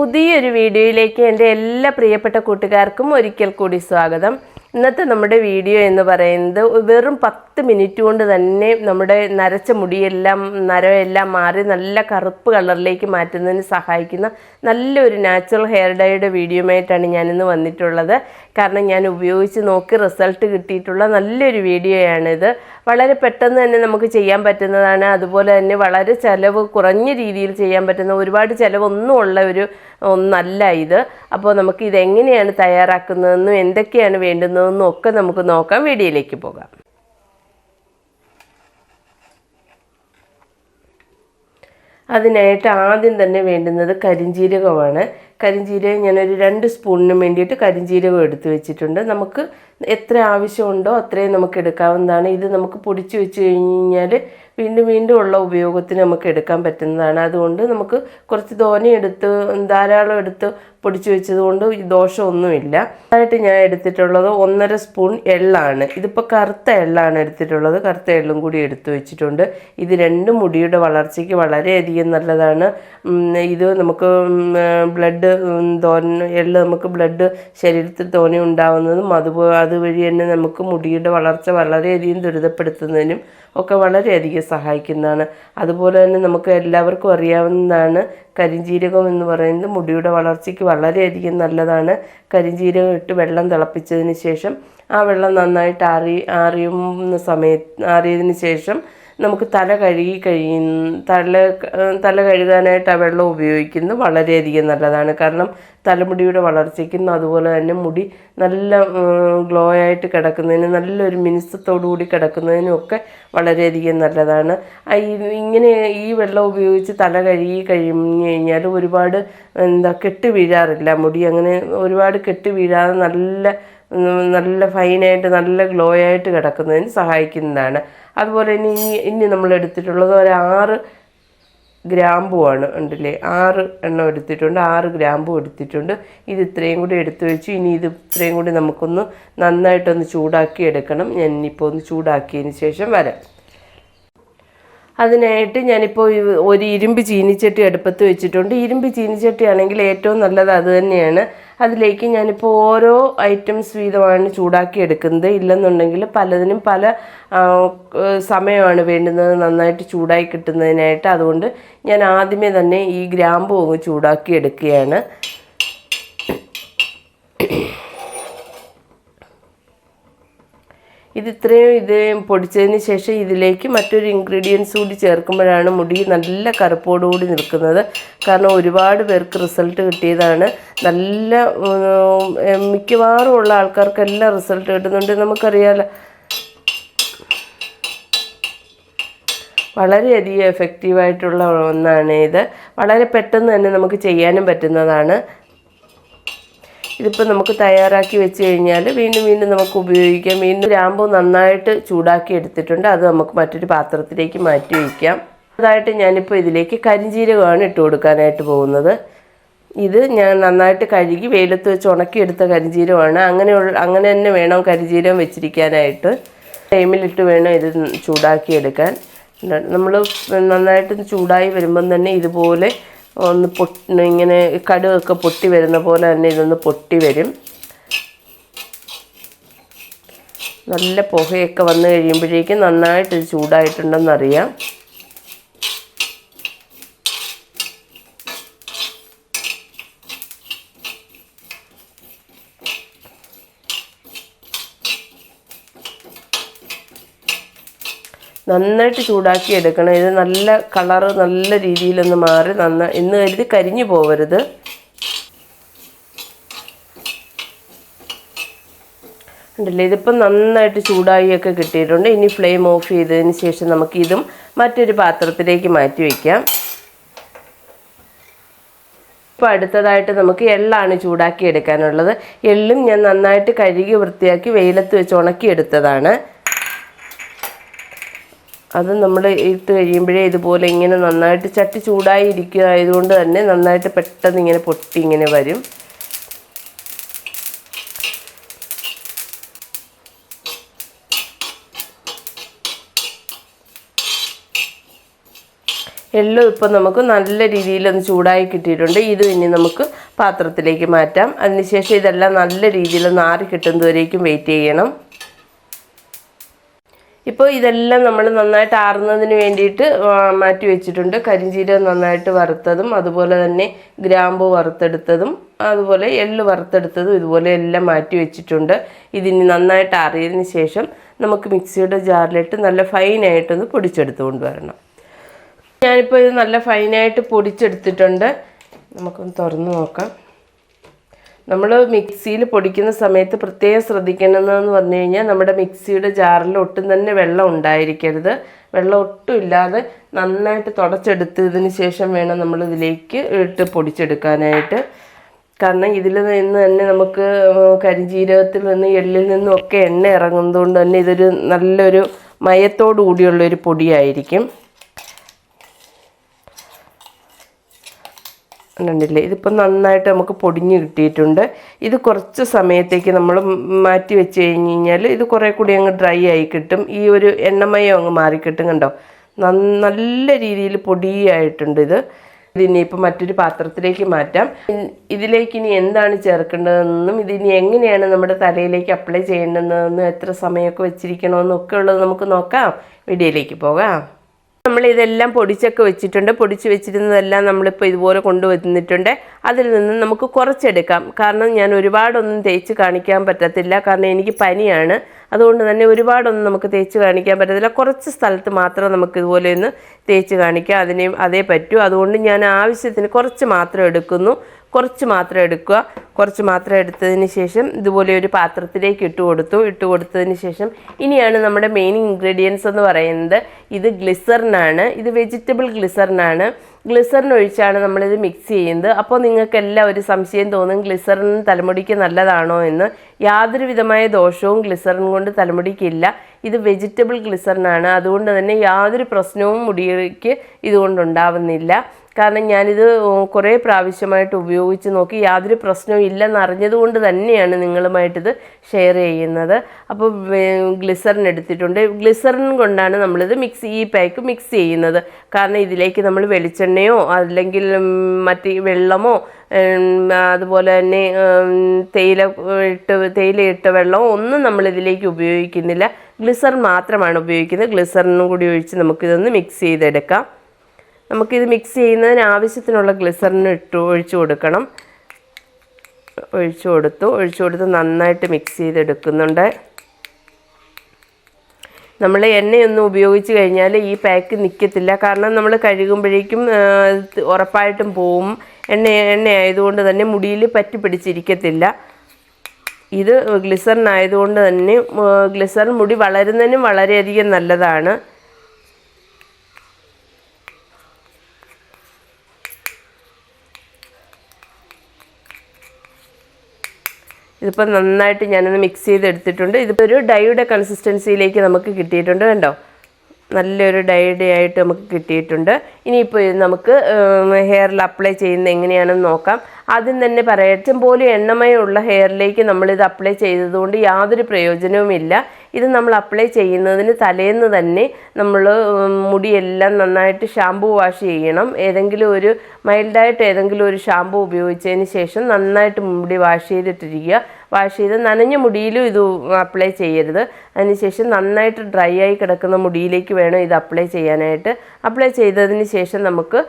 പുതിയൊരു വീഡിയോയിലേക്ക് എന്റെ എല്ലാ പ്രിയപ്പെട്ട കൂട്ടുകാർക്കും ഒരിക്കൽ കൂടി സ്വാഗതം. ഇന്നത്തെ നമ്മുടെ വീഡിയോ എന്ന് പറയുന്നത് വെറും പത്ത് മിനിറ്റ് കൊണ്ട് തന്നെ നമ്മുടെ നരച്ച മുടിയെല്ലാം നരമെല്ലാം മാറി നല്ല കറുപ്പ് കളറിലേക്ക് മാറ്റുന്നതിന് സഹായിക്കുന്ന നല്ലൊരു നാച്ചുറൽ ഹെയർ ഡൈയുടെ വീഡിയോയുമായിട്ടാണ് ഞാനിന്ന് വന്നിട്ടുള്ളത്. കാരണം ഞാൻ ഉപയോഗിച്ച് നോക്കി റിസൾട്ട് കിട്ടിയിട്ടുള്ള നല്ലൊരു വീഡിയോയാണിത്. വളരെ പെട്ടെന്ന് തന്നെ നമുക്ക് ചെയ്യാൻ പറ്റുന്നതാണ്. അതുപോലെ തന്നെ വളരെ ചിലവ് കുറഞ്ഞ രീതിയിൽ ചെയ്യാൻ പറ്റുന്ന ഒരുപാട് ചിലവൊന്നും ഉള്ള ഒരു ഒന്നല്ല ഇത്. അപ്പോൾ നമുക്ക് ഇതെങ്ങനെയാണ് തയ്യാറാക്കുന്നതെന്നും എന്തൊക്കെയാണ് വേണ്ടുന്നതെന്നും ഒക്കെ നമുക്ക് നോക്കാം. വീഡിയോയിലേക്ക് പോകാം. അതിനായിട്ട് ആദ്യം തന്നെ വേണ്ടുന്നത് കരിഞ്ജീരകമാണ് കരിഞ്ജീരകം ഞാനൊരു രണ്ട് സ്പൂണിന് വേണ്ടിയിട്ട് കരിഞ്ജീരകം എടുത്ത് വെച്ചിട്ടുണ്ട്. നമുക്ക് എത്ര ആവശ്യമുണ്ടോ അത്രയും നമുക്ക് എടുക്കാവുന്നതാണ്. ഇത് നമുക്ക് പൊടിച്ച് വെച്ച് കഴിഞ്ഞാൽ വീണ്ടും വീണ്ടും ഉള്ള ഉപയോഗത്തിന് നമുക്ക് എടുക്കാൻ പറ്റുന്നതാണ്. അതുകൊണ്ട് നമുക്ക് കുറച്ച് തോനെ എടുത്ത് ധാരാളം എടുത്ത് പൊടിച്ച് വെച്ചത് കൊണ്ട് ഈ ദോഷമൊന്നുമില്ല. ആയിട്ട് ഞാൻ എടുത്തിട്ടുള്ളത് ഒന്നര സ്പൂൺ എള്ളാണ്. ഇതിപ്പോൾ കറുത്ത എള്ളാണ് എടുത്തിട്ടുള്ളത്. കറുത്ത എള്ളും കൂടി എടുത്തു വെച്ചിട്ടുണ്ട്. ഇത് രണ്ട് മുടിയുടെ വളർച്ചയ്ക്ക് വളരെയധികം നല്ലതാണ്. ഇത് നമുക്ക് ബ്ലഡ് തോന എള്ള് നമുക്ക് ബ്ലഡ് ശരീരത്തിൽ തോനെ ഉണ്ടാവുന്നതും അതുപോലെ അതുവഴി തന്നെ നമുക്ക് മുടിയുടെ വളർച്ച വളരെയധികം ദുരിതപ്പെടുത്തുന്നതിനും ഒക്കെ വളരെയധികം സഹായിക്കുന്നതാണ്. അതുപോലെ തന്നെ നമുക്ക് എല്ലാവർക്കും അറിയാവുന്നതാണ് കരിഞ്ജീരകം എന്ന് പറയുന്നത് മുടിയുടെ വളർച്ചയ്ക്ക് വളരെയധികം നല്ലതാണ്. കരിഞ്ചീരകം ഇട്ട് വെള്ളം തിളപ്പിച്ചതിന് ശേഷം ആ വെള്ളം നന്നായിട്ട് ആറി ആറിയുന്ന സമയത്ത് ആറിയതിന് ശേഷം നമുക്ക് തല കഴുകി കഴിയുന്ന തല തല കഴുകാനായിട്ട് ആ വെള്ളം ഉപയോഗിക്കുന്നത് വളരെയധികം നല്ലതാണ്. കാരണം തലമുടിയുടെ വളർച്ചയ്ക്കും അതുപോലെ തന്നെ മുടി നല്ല ഗ്ലോ ആയിട്ട് കിടക്കുന്നതിന് നല്ലൊരു മിനുസത്തോടു കൂടി കിടക്കുന്നതിനും ഒക്കെ വളരെയധികം നല്ലതാണ്. ഇങ്ങനെ ഈ വെള്ളം ഉപയോഗിച്ച് തല കഴുകി കഴിഞ്ഞ് കഴിഞ്ഞാൽ ഒരുപാട് എന്താ കെട്ട് വീഴാറില്ല. മുടി അങ്ങനെ ഒരുപാട് കെട്ട് വീഴാതെ നല്ല നല്ല ഫൈനായിട്ട് നല്ല ഗ്ലോ ആയിട്ട് കിടക്കുന്നതിന് സഹായിക്കുന്നതാണ്. അതുപോലെ ഇനി ഇനി നമ്മൾ എടുത്തിട്ടുള്ളത് ഒരു ആറ് ഗ്രാമ്പുമാണ് ഉണ്ടല്ലേ? ആറ് എണ്ണം എടുത്തിട്ടുണ്ട് ആറ് ഗ്രാമ്പും എടുത്തിട്ടുണ്ട്. ഇത് ഇത്രയും കൂടി എടുത്തു വെച്ചു. ഇനി ഇത് ഇത്രയും കൂടി നമുക്കൊന്ന് നന്നായിട്ടൊന്ന് ചൂടാക്കി എടുക്കണം. ഞാൻ ഇനിയിപ്പോൾ ഒന്ന് ചൂടാക്കിയതിന് ശേഷം വരാം. അതിനായിട്ട് ഞാനിപ്പോൾ ഒരു ഇരുമ്പ് ചീനിച്ചട്ടി അടുപ്പത്ത് വെച്ചിട്ടുണ്ട്. ഇരുമ്പ് ചീനിച്ചട്ടി ആണെങ്കിൽ ഏറ്റവും നല്ലത് അത് തന്നെയാണ്. അതിലേക്ക് ഞാനിപ്പോൾ ഓരോ ഐറ്റംസ് വീതമാണ് ചൂടാക്കി എടുക്കുന്നത്. ഇല്ലെന്നുണ്ടെങ്കിൽ പലതിനും പല സമയമാണ് വേണ്ടുന്നത് നന്നായിട്ട് ചൂടായി കിട്ടുന്നതിനായിട്ട്. അതുകൊണ്ട് ഞാൻ ആദ്യമേ തന്നെ ഈ ഗ്രാമ്പു ചൂടാക്കി എടുക്കുകയാണ്. ഇത് ഇത്രയും ഇത് പൊടിച്ചതിന് ശേഷം ഇതിലേക്ക് മറ്റൊരു ഇൻഗ്രീഡിയൻസ് കൂടി ചേർക്കുമ്പോഴാണ് മുടി നല്ല കറുപ്പോടുകൂടി നിൽക്കുന്നത്. കാരണം ഒരുപാട് പേർക്ക് റിസൾട്ട് കിട്ടിയതാണ്. നല്ല മിക്കവാറും ഉള്ള ആൾക്കാർക്കെല്ലാം റിസൾട്ട് കിട്ടുന്നുണ്ട്. നമുക്കറിയാലോ. വളരെയധികം എഫക്റ്റീവായിട്ടുള്ള ഒന്നാണ് ഇത്. വളരെ പെട്ടെന്ന് തന്നെ നമുക്ക് ചെയ്യാനും പറ്റുന്നതാണ്. ഇതിപ്പോൾ നമുക്ക് തയ്യാറാക്കി വെച്ച് കഴിഞ്ഞാൽ വീണ്ടും വീണ്ടും നമുക്ക് ഉപയോഗിക്കാം. വീണ്ടും ഗ്രാമ്പു നന്നായിട്ട് ചൂടാക്കി എടുത്തിട്ടുണ്ട്. അത് നമുക്ക് മറ്റൊരു പാത്രത്തിലേക്ക് മാറ്റി വയ്ക്കാം അതായിട്ട് ഞാനിപ്പോൾ ഇതിലേക്ക് കരിഞ്ജീരകമാണ് ഇട്ട് കൊടുക്കാനായിട്ട് പോകുന്നത്. ഇത് ഞാൻ നന്നായിട്ട് കഴുകി വെയിലത്ത് വെച്ച് ഉണക്കിയെടുത്ത കരിഞ്ചീരമാണ് അങ്ങനെയുള്ള അങ്ങനെ തന്നെ വേണം കരിഞ്ചീരം വെച്ചിരിക്കാനായിട്ട്. ടൈമിലിട്ട് വേണം ഇത് ചൂടാക്കി എടുക്കാൻ. നമ്മൾ നന്നായിട്ട് ചൂടായി വരുമ്പം തന്നെ ഇതുപോലെ ഒന്ന് പൊട്ടി ഇങ്ങനെ കടുവൊക്കെ പൊട്ടി വരുന്ന പോലെ തന്നെ ഇതൊന്ന് പൊട്ടി വരും. നല്ല പുകയൊക്കെ വന്നു കഴിയുമ്പോഴേക്കും നന്നായിട്ട് ചൂടായിട്ടുണ്ടെന്നറിയാം. നന്നായിട്ട് ചൂടാക്കി എടുക്കണം. ഇത് നല്ല കളറ് നല്ല രീതിയിലൊന്ന് മാറി നന്ന എന്ന് കരുതി കരിഞ്ഞു പോകരുത് ഉണ്ടല്ലേ ഇതിപ്പം നന്നായിട്ട് ചൂടായിയൊക്കെ കിട്ടിയിട്ടുണ്ട്. ഇനി ഫ്ലെയിം ഓഫ് ചെയ്തതിന് ശേഷം നമുക്ക് ഇതും മറ്റൊരു പാത്രത്തിലേക്ക് മാറ്റി വയ്ക്കാം ഇപ്പോൾ അടുത്തതായിട്ട് നമുക്ക് എള്ളാണ് ചൂടാക്കി എടുക്കാനുള്ളത്. എള്ളും ഞാൻ നന്നായിട്ട് കഴുകി വൃത്തിയാക്കി വെയിലത്ത് വെച്ച് ഉണക്കിയെടുത്തതാണ്. അത് നമ്മൾ ഇട്ട് കഴിയുമ്പോഴേ ഇതുപോലെ ഇങ്ങനെ നന്നായിട്ട് ചട്ടി ചൂടായി ഇരിക്കുക ആയതുകൊണ്ട് തന്നെ നന്നായിട്ട് പെട്ടെന്ന് ഇങ്ങനെ പൊട്ടി ഇങ്ങനെ വരും. എള്ളും ഇപ്പം നമുക്ക് നല്ല രീതിയിൽ ഒന്ന് ചൂടായി കിട്ടിയിട്ടുണ്ട്. ഇത് ഇനി നമുക്ക് പാത്രത്തിലേക്ക് മാറ്റാം. അതിനുശേഷം ഇതെല്ലാം നല്ല രീതിയിൽ ആറി കിട്ടുന്നതുവരേക്കും വെയിറ്റ് ചെയ്യണം. ഇപ്പോൾ ഇതെല്ലാം നമ്മൾ നന്നായിട്ട് ആറുന്നതിന് വേണ്ടിയിട്ട് മാറ്റി വെച്ചിട്ടുണ്ട്. കരിഞ്ചീരകം നന്നായിട്ട് വറുത്തതും അതുപോലെ തന്നെ ഗ്രാമ്പു വറുത്തെടുത്തതും അതുപോലെ എള്ള് വറുത്തെടുത്തതും ഇതുപോലെ എല്ലാം മാറ്റി വെച്ചിട്ടുണ്ട്. ഇതിനി നന്നായിട്ട് ആറിയതിന് ശേഷം നമുക്ക് മിക്സിയുടെ ജാറിലിട്ട് നല്ല ഫൈനായിട്ടൊന്ന് പൊടിച്ചെടുത്ത് കൊണ്ടുവരണം. ഞാനിപ്പോൾ ഇത് നല്ല ഫൈനായിട്ട് പൊടിച്ചെടുത്തിട്ടുണ്ട്. നമുക്കൊന്ന് തുറന്ന് നോക്കാം. നമ്മൾ മിക്സിയിൽ പൊടിക്കുന്ന സമയത്ത് പ്രത്യേകം ശ്രദ്ധിക്കേണ്ടതെന്ന് പറഞ്ഞു കഴിഞ്ഞാൽ നമ്മുടെ മിക്സിയുടെ ജാറിൽ ഒട്ടും തന്നെ വെള്ളം ഉണ്ടായിരിക്കരുത്. വെള്ളം ഒട്ടും ഇല്ലാതെ നന്നായിട്ട് തുടച്ചെടുത്തതിന് ശേഷം വേണം നമ്മൾ ഇതിലേക്ക് ഇട്ട് പൊടിച്ചെടുക്കാനായിട്ട്. കാരണം ഇതിൽ നിന്ന് തന്നെ നമുക്ക് കരിഞ്ജീരകത്തിൽ നിന്ന് എള്ളിൽ നിന്നും ഒക്കെ എണ്ണ ഇറങ്ങുന്നതുകൊണ്ട് തന്നെ ഇതൊരു നല്ലൊരു മയത്തോടു കൂടിയുള്ളൊരു പൊടിയായിരിക്കും. കണ്ടില്ലേ ഇതിപ്പോൾ നന്നായിട്ട് നമുക്ക് പൊടിഞ്ഞ് കിട്ടിയിട്ടുണ്ട്. ഇത് കുറച്ച് സമയത്തേക്ക് നമ്മൾ മാറ്റി വെച്ച് കഴിഞ്ഞ് കഴിഞ്ഞാൽ ഇത് കുറേ കൂടി അങ്ങ് ഡ്രൈ ആയി കിട്ടും. ഈ ഒരു എണ്ണമയം അങ്ങ് മാറിക്കിട്ടും കണ്ടോ? നല്ല രീതിയിൽ പൊടിയായിട്ടുണ്ട് ഇത്. ഇതിനിപ്പോൾ മറ്റൊരു പാത്രത്തിലേക്ക് മാറ്റാം. ഇതിലേക്ക് ഇനി എന്താണ് ചേർക്കേണ്ടതെന്നും ഇതിനി എങ്ങനെയാണ് നമ്മുടെ തലയിലേക്ക് അപ്ലൈ ചെയ്യേണ്ടതെന്നും എത്ര സമയമൊക്കെ വെച്ചിരിക്കണമെന്നും ഒക്കെ ഉള്ളത് നമുക്ക് നോക്കാം. വീഡിയോയിലേക്ക് പോകാം. നമ്മൾ ഇതെല്ലാം പൊടിച്ചൊക്കെ വെച്ചിട്ടുണ്ട്. പൊടിച്ച് വെച്ചിരുന്നതെല്ലാം നമ്മളിപ്പോൾ ഇതുപോലെ കൊണ്ടുവന്നിട്ടുണ്ട്. അതിൽ നിന്ന് നമുക്ക് കുറച്ചെടുക്കാം. കാരണം ഞാൻ ഒരുപാടൊന്നും തേച്ച് കാണിക്കാൻ പറ്റത്തില്ല. കാരണം എനിക്ക് പനിയാണ്. അതുകൊണ്ട് തന്നെ ഒരുപാടൊന്നും നമുക്ക് തേച്ച് കാണിക്കാൻ പറ്റത്തില്ല. കുറച്ച് സ്ഥലത്ത് മാത്രം നമുക്ക് ഇതുപോലെ ഒന്ന് തേച്ച് കാണിക്കാം. അതിനെ അതേ പറ്റൂ. അതുകൊണ്ട് ഞാൻ ആവശ്യത്തിന് കുറച്ച് മാത്രം എടുക്കുന്നു. കുറച്ച് മാത്രം എടുക്കുക. കുറച്ച് മാത്രം എടുത്തതിന് ശേഷം ഇതുപോലെ ഒരു പാത്രത്തിലേക്ക് ഇട്ട് കൊടുത്തു. ഇട്ട് കൊടുത്തതിന് ശേഷം ഇനിയാണ് നമ്മുടെ മെയിൻ ഇൻഗ്രീഡിയൻസ് എന്ന് പറയുന്നത്. ഇത് ഗ്ലിസറിനാണ് ഇത് വെജിറ്റബിൾ ഗ്ലിസറിനാണ് ഗ്ലിസറിൻ ഒഴിച്ചാണ് നമ്മളിത് മിക്സ് ചെയ്യുന്നത്. അപ്പോൾ നിങ്ങൾക്കെല്ലാം ഒരു സംശയം തോന്നും ഗ്ലിസറിൻ തലമുടിക്ക് നല്ലതാണോ എന്ന്. യാതൊരു വിധമായ ദോഷവും ഗ്ലിസറിൻ കൊണ്ട് തലമുടിക്കില്ല. ഇത് വെജിറ്റബിൾ ഗ്ലിസറിനാണ് അതുകൊണ്ട് തന്നെ യാതൊരു പ്രശ്നവും മുടിക്ക് ഇതുകൊണ്ടുണ്ടാവുന്നില്ല. കാരണം ഞാനിത് കുറേ പ്രാവശ്യമായിട്ട് ഉപയോഗിച്ച് നോക്കി യാതൊരു പ്രശ്നവും ഇല്ലെന്ന് അറിഞ്ഞതുകൊണ്ട് തന്നെയാണ് നിങ്ങളുമായിട്ടിത് ഷെയർ ചെയ്യുന്നത്. അപ്പോൾ ഗ്ലിസറിൻ എടുത്തിട്ടുണ്ട്. ഗ്ലിസറിൻ കൊണ്ടാണ് നമ്മളിത് മിക്സ് ഈ പാക്ക് മിക്സ് ചെയ്യുന്നത്. കാരണം ഇതിലേക്ക് നമ്മൾ വെളിച്ചെണ്ണയോ അല്ലെങ്കിൽ മറ്റ് വെള്ളമോ അതുപോലെ തന്നെ തേയില ഇട്ട് ഇട്ട വെള്ളം ഒന്നും നമ്മൾ ഇതിലേക്ക് ഉപയോഗിക്കുന്നില്ല. ഗ്ലിസർ മാത്രമാണ് ഉപയോഗിക്കുന്നത്. ഗ്ലിസറിനും കൂടി ഒഴിച്ച് നമുക്കിതൊന്ന് മിക്സ് ചെയ്തെടുക്കാം. നമുക്കിത് മിക്സ് ചെയ്യുന്നതിന് ആവശ്യത്തിനുള്ള ഗ്ലിസറിന് ഇട്ട് ഒഴിച്ചു കൊടുക്കണം. ഒഴിച്ചു കൊടുത്തു. ഒഴിച്ചു കൊടുത്ത് നന്നായിട്ട് മിക്സ് ചെയ്തെടുക്കുന്നുണ്ട്. നമ്മൾ എണ്ണയൊന്നും ഉപയോഗിച്ച് കഴിഞ്ഞാൽ ഈ പാക്ക് നിൽക്കത്തില്ല കാരണം നമ്മൾ കഴുകുമ്പോഴേക്കും ഉറപ്പായിട്ടും പോവും. എണ്ണ എണ്ണ ആയതുകൊണ്ട് തന്നെ മുടിയിൽ പറ്റി പിടിച്ചിരിക്കത്തില്ല. ഇത് ഗ്ലിസറിൻ ആയതുകൊണ്ട് തന്നെ ഗ്ലിസറിൻ മുടി വളരുന്നതിനും വളരെയധികം നല്ലതാണ്. ഇതിപ്പോൾ നന്നായിട്ട് ഞാനൊന്ന് മിക്സ് ചെയ്തെടുത്തിട്ടുണ്ട്. ഇതിപ്പോൾ ഒരു ഡൈയുടെ കൺസിസ്റ്റൻസിയിലേക്ക് നമുക്ക് കിട്ടിയിട്ടുണ്ട് കണ്ടോ? നല്ലൊരു ഡൈഡ് ആയിട്ട് നമുക്ക് കിട്ടിയിട്ടുണ്ട്. ഇനിയിപ്പോൾ ഇത് നമുക്ക് ഹെയറിൽ അപ്ലൈ ചെയ്യുന്നത് എങ്ങനെയാണെന്ന് നോക്കാം. ആദ്യം തന്നെ പറയാം. ഏറ്റവും പോലും എണ്ണമയമുള്ള ഹെയറിലേക്ക് നമ്മളിത് അപ്ലൈ ചെയ്തതുകൊണ്ട് യാതൊരു പ്രയോജനവുമില്ല. ഇത് നമ്മൾ അപ്ലൈ ചെയ്യുന്നതിന് തലേന്ന് തന്നെ നമ്മൾ മുടിയെല്ലാം നന്നായിട്ട് ഷാമ്പു വാഷ് ചെയ്യണം. ഏതെങ്കിലും ഒരു മൈൽഡായിട്ട് ഏതെങ്കിലും ഒരു ഷാമ്പു ഉപയോഗിച്ചതിന് ശേഷം നന്നായിട്ട് മുടി വാഷ് ചെയ്തിട്ടിരിക്കുക. വാഷ് ചെയ്ത് നനഞ്ഞ മുടിയിലും ഇത് അപ്ലൈ ചെയ്യരുത്. അതിനുശേഷം നന്നായിട്ട് ഡ്രൈ ആയി കിടക്കുന്ന മുടിയിലേക്ക് വേണം ഇത് അപ്ലൈ ചെയ്യാനായിട്ട്. അപ്ലൈ ചെയ്തതിന് ശേഷം നമുക്ക്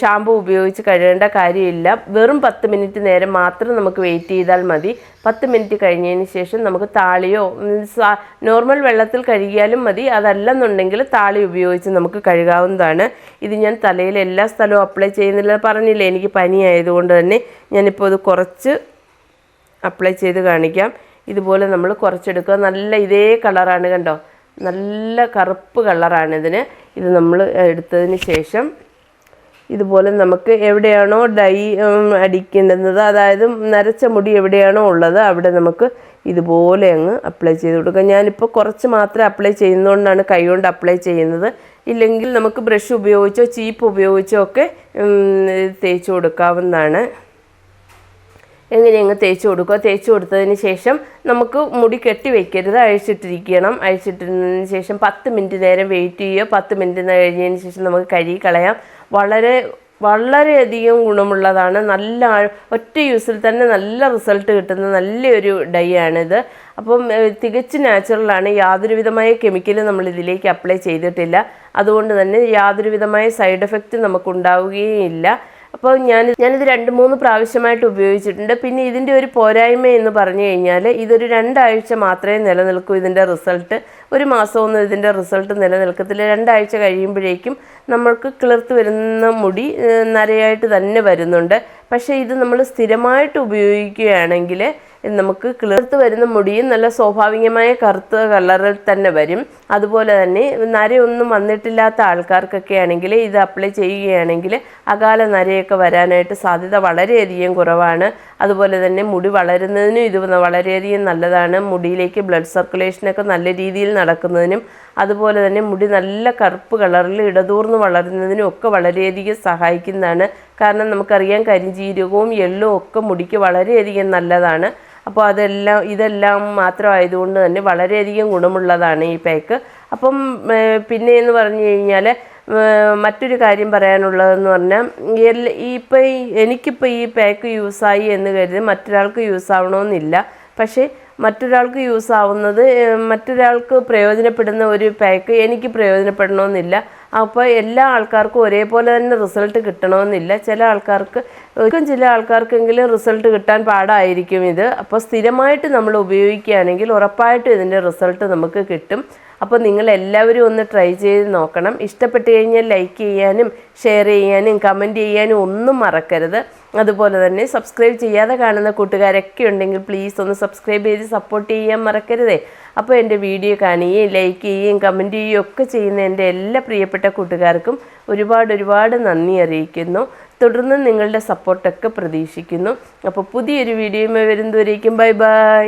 ഷാമ്പു ഉപയോഗിച്ച് കഴുകേണ്ട കാര്യമില്ല. വെറും പത്ത് മിനിറ്റ് നേരം മാത്രം നമുക്ക് വെയിറ്റ് ചെയ്താൽ മതി. പത്ത് മിനിറ്റ് കഴിഞ്ഞതിന് ശേഷം നമുക്ക് താളിയോ നോർമൽ വെള്ളത്തിൽ കഴുകിയാലും മതി. അതല്ലെന്നുണ്ടെങ്കിൽ താളി ഉപയോഗിച്ച് നമുക്ക് കഴുകാവുന്നതാണ്. ഇത് ഞാൻ തലയിൽ എല്ലാ സ്ഥലവും അപ്ലൈ ചെയ്യുന്നില്ല പറഞ്ഞില്ല? എനിക്ക് പനി ആയതുകൊണ്ട് തന്നെ ഞാനിപ്പോൾ ഇത് കുറച്ച് അപ്ലൈ ചെയ്ത് കാണിക്കാം. ഇതുപോലെ നമ്മൾ കുറച്ചെടുക്കുക. നല്ല ഇതേ കളറാണ് കണ്ടോ? നല്ല കറുപ്പ് കളറാണ് ഇതിന്. ഇത് നമ്മൾ എടുത്തതിന് ശേഷം ഇതുപോലെ നമുക്ക് എവിടെയാണോ ഡൈ അടിക്കേണ്ടുന്നത് അതായത് നരച്ച മുടി എവിടെയാണോ ഉള്ളത് അവിടെ നമുക്ക് ഇതുപോലെ അങ്ങ് അപ്ലൈ ചെയ്ത് കൊടുക്കുക ഞാനിപ്പോൾ കുറച്ച് മാത്രമേ അപ്ലൈ ചെയ്യുന്നതുകൊണ്ടാണ് കൈ കൊണ്ട് അപ്ലൈ ചെയ്യുന്നത്. ഇല്ലെങ്കിൽ നമുക്ക് ബ്രഷ് ഉപയോഗിച്ചോ ചീപ്പ് ഉപയോഗിച്ചോ ഒക്കെ തേച്ച് കൊടുക്കാവുന്നതാണ്. എങ്ങനെ അങ്ങ് തേച്ച് കൊടുക്കുക. തേച്ച് കൊടുത്തതിന് ശേഷം നമുക്ക് മുടി കെട്ടി വെക്കരുത്. അഴിച്ചിട്ടിരിക്കണം. അഴിച്ചിട്ടതിന് ശേഷം പത്ത് മിനിറ്റ് നേരം വെയിറ്റ് ചെയ്യുക. പത്ത് മിനിറ്റ് കഴിഞ്ഞതിന് ശേഷം നമുക്ക് കഴുകി കളയാം. വളരെ വളരെയധികം ഗുണമുള്ളതാണ്. നല്ല ഒറ്റ യൂസിൽ തന്നെ നല്ല റിസൾട്ട് കിട്ടുന്ന നല്ലൊരു ഡൈ ആണിത്. അപ്പം തികച്ച് നാച്ചുറലാണ് യാതൊരു വിധമായ കെമിക്കലും നമ്മൾ ഇതിലേക്ക് അപ്ലൈ ചെയ്തിട്ടില്ല. അതുകൊണ്ട് തന്നെ യാതൊരു വിധമായ സൈഡ് എഫക്റ്റ് നമുക്ക് ഉണ്ടാവുകയും അപ്പോൾ ഞാൻ ഞാനിത് രണ്ട് മൂന്ന് പ്രാവശ്യമായിട്ട് ഉപയോഗിച്ചിട്ടുണ്ട്. പിന്നെ ഇതിന്റെ ഒരു പോരായ്മ എന്ന് പറഞ്ഞു കഴിഞ്ഞാൽ ഇതൊരു രണ്ടാഴ്ച മാത്രമേ നിലനിൽക്കൂ ഇതിന്റെ റിസൾട്ട്. ഒരു മാസമൊന്നും ഇതിന്റെ റിസൾട്ട് നിലനിൽക്കത്തില്ല. രണ്ടാഴ്ച കഴിയുമ്പോഴേക്കും നമ്മൾക്ക് കിളിർത്ത് വരുന്ന മുടി നരയായിട്ട് തന്നെ വരുന്നുണ്ട്. പക്ഷേ ഇത് നമ്മൾ സ്ഥിരമായിട്ട് ഉപയോഗിക്കുകയാണെങ്കിൽ നമുക്ക് കിളിർത്ത് വരുന്ന മുടിയും നല്ല സ്വാഭാവികമായ കറുത്ത കളറിൽ തന്നെ വരും. അതുപോലെ തന്നെ നരയൊന്നും വന്നിട്ടില്ലാത്ത ആൾക്കാർക്കൊക്കെ ആണെങ്കിൽ ഇത് അപ്ലൈ ചെയ്യുകയാണെങ്കിൽ അകാല നരയൊക്കെ വരാനായിട്ട് സാധ്യത വളരെയധികം കുറവാണ്. അതുപോലെ തന്നെ മുടി വളരുന്നതിനും ഇത് വളരെയധികം നല്ലതാണ്. മുടിയിലേക്ക് ബ്ലഡ് സർക്കുലേഷനൊക്കെ നല്ല രീതിയിൽ നടക്കുന്നതിനും അതുപോലെ തന്നെ മുടി നല്ല കറുപ്പ് കളറിൽ ഇടതൂർന്ന് വളരുന്നതിനും ഒക്കെ വളരെയധികം സഹായിക്കുന്നതാണ്. കാരണം നമുക്കറിയാം കരിഞ്ജീരകവും എള്ളും ഒക്കെ മുടിക്ക് വളരെയധികം നല്ലതാണ്. അപ്പോൾ അതെല്ലാം ഇതെല്ലാം മാത്രമായതുകൊണ്ട് തന്നെ വളരെയധികം ഗുണമുള്ളതാണ് ഈ പാക്ക്. അപ്പം പിന്നെ എന്ന് പറഞ്ഞു കഴിഞ്ഞാൽ മറ്റൊരു കാര്യം പറയാനുള്ളതെന്ന് പറഞ്ഞാൽ ഈ ഇപ്പം എനിക്കിപ്പോൾ ഈ പാക്ക് യൂസായി എന്ന് കരുതി മറ്റൊരാൾക്ക് യൂസ് ആവണമെന്നില്ല പക്ഷേ മറ്റൊരാൾക്ക് യൂസ് ആവുന്നത് മറ്റൊരാൾക്ക് പ്രയോജനപ്പെടുന്ന ഒരു പാക്ക് എനിക്ക് പ്രയോജനപ്പെടണമെന്നില്ല. അപ്പോൾ എല്ലാ ആൾക്കാർക്കും ഒരേപോലെ തന്നെ റിസൾട്ട് കിട്ടണമെന്നില്ല. ചില ആൾക്കാർക്ക് ചില ആൾക്കാർക്കെങ്കിലും റിസൾട്ട് കിട്ടാൻ പാടായിരിക്കും ഇത്. അപ്പോൾ സ്ഥിരമായിട്ട് നമ്മൾ ഉപയോഗിക്കുകയാണെങ്കിൽ ഉറപ്പായിട്ടും ഇതിന്റെ റിസൾട്ട് നമുക്ക് കിട്ടും. അപ്പോൾ നിങ്ങൾ എല്ലാവരും ഒന്ന് ട്രൈ ചെയ്ത് നോക്കണം. ഇഷ്ടപ്പെട്ട് കഴിഞ്ഞാൽ ലൈക്ക് ചെയ്യാനും ഷെയർ ചെയ്യാനും കമന്റ് ചെയ്യാനും ഒന്നും മറക്കരുത്. അതുപോലെ തന്നെ സബ്സ്ക്രൈബ് ചെയ്യാതെ കാണുന്ന കൂട്ടുകാരൊക്കെ ഉണ്ടെങ്കിൽ പ്ലീസ് ഒന്ന് സബ്സ്ക്രൈബ് ചെയ്ത് സപ്പോർട്ട് ചെയ്യാൻ മറക്കരുതേ. അപ്പോൾ എന്റെ വീഡിയോ കാണുകയും ലൈക്ക് ചെയ്യുകയും കമന്റ് ചെയ്യുകയും ഒക്കെ ചെയ്യുന്ന എന്റെ എല്ലാ പ്രിയപ്പെട്ട കൂട്ടുകാർക്കും ഒരുപാട് ഒരുപാട് നന്ദി അറിയിക്കുന്നു. തുടർന്ന് നിങ്ങളുടെ സപ്പോർട്ടൊക്കെ പ്രതീക്ഷിക്കുന്നു. അപ്പോൾ പുതിയൊരു വീഡിയോയുമായി വരുന്നവരേക്കും ബൈ ബൈ